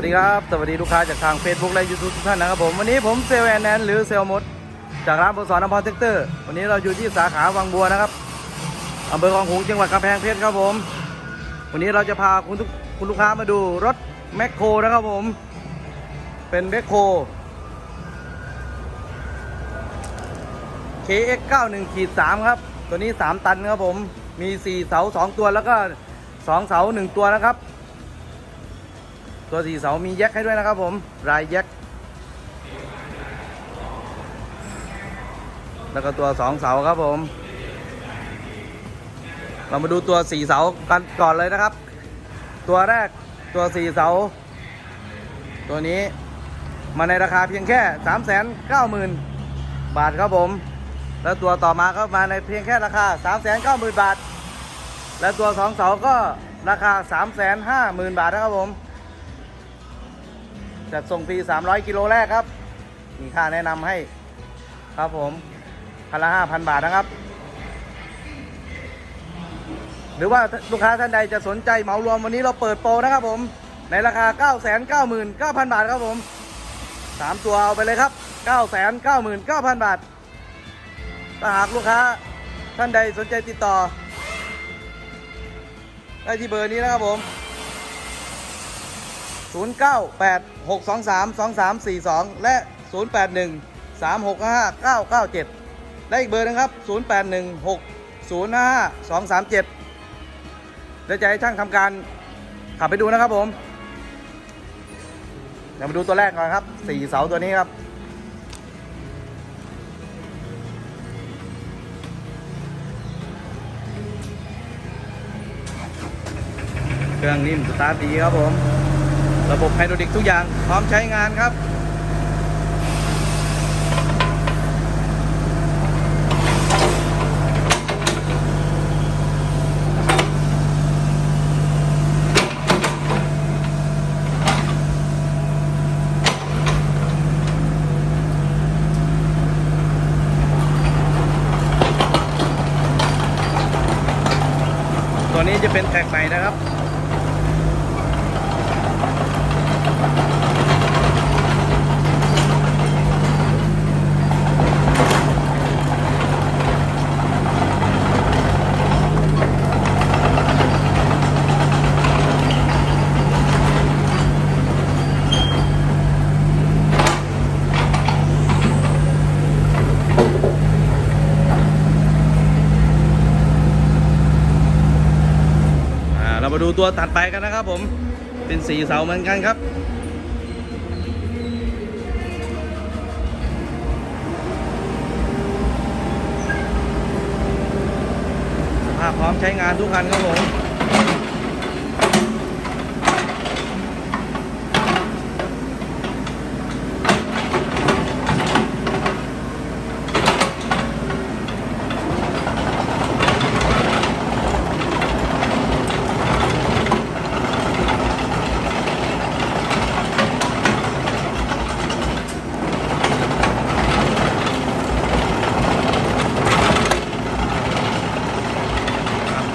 วัสดีครับ สวัสดีลูกค้าจากทาง Facebook และ YouTube ทุกท่านนะครับผม วันนี้ผมเซลแอนแนนหรือเซลมด จากร้านบสอนอภรเทคเตอร์ วันนี้เราอยู่ที่สาขาวังบัวนะครับอำเภอคลองขลุงจังหวัดกำแพงเพชรครับผม วันนี้เราจะพาคุณทุกคุณลูกค้ามาดูรถแมคโครนะครับผม เป็นแมคโคร KX 91ขีด3ครับ ตัวนี้ 3 ตันครับผม มี 4 เสา 2 ตัวแล้วก็ 2 เสา 1 ตัวนะครับ ตัว4เสามีแยกให้ด้วยนะครับผมรายแยกแล้วก็ตัว2เสาครับผม เรามาดูตัว4เสากันก่อนเลยนะครับ ตัวแรกตัว4เสา ตัวนี้มาในราคาเพียงแค่390,000บาทครับผม แล้วตัวต่อมาก็มาในเพียงแค่ราคา390,000บาท และตัวสองเสาก็ราคา350,000บาทนะครับผม จัดส่งฟรี 300 กิโลแรกครับ มีค่าแนะนำให้ครับผมคันละ5,000บาทนะครับ หรือว่าลูกค้าท่านใดจะสนใจเหมารวมวันนี้เราเปิดโปรนะครับผม ในราคา 999,000 บาทครับผม 3 ตัวเอาไปเลยครับ 999,000 บาท ถ้าหากลูกค้าท่านใดสนใจติดต่อ ได้ที่เบอร์นี้นะครับผม 0986232342 และ 0813655997 และอีกเบอร์นึงครับ 0816055237แล้วจะให้ช่างทำการขับไปดูนะครับผม เดี๋ยวมาดูตัวแรกก่อนครับ4เสาตัวนี้ครับเครื่องนิ่มสตาร์ทดีครับผม ระบบไฮดรอลิกทุกอย่างพร้อมใช้งานครับ ตัวนี้จะเป็นแท็กใหม่นะครับ เรามาดูตัวถัดไปกันนะครับผม เป็นสีเสาเหมือนกันครับ สภาพพร้อมใช้งานทุกคันครับผม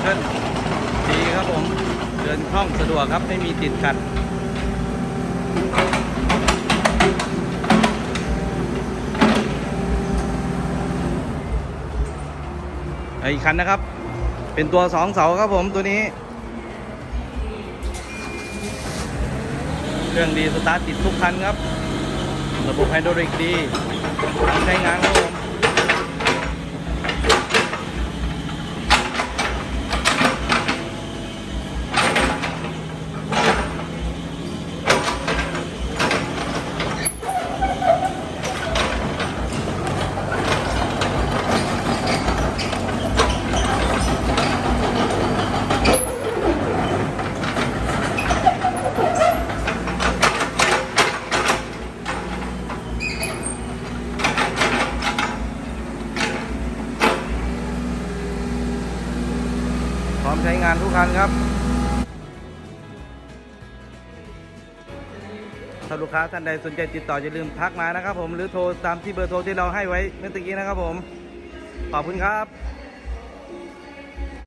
ครับเช่นดีครับผม เดินคล่องสะดวกครับ ไม่มีติดขัดอีกคันนะครับ เป็นตัวสองเสาครับผมตัวนี้ เครื่องดีสตาร์ทติดทุกคันครับ ระบบไฮดรอลิกดีใช้งานครับผม อมใช้งานทุกคันครับ ถ้าลูกค้าท่านใดสนใจติดต่ออย่าลืมทักมานะครับผมหรือโทรตามที่เบอร์โทรที่เราให้ไว้เมื่อตะกี้นะครับผม ขอบคุณครับ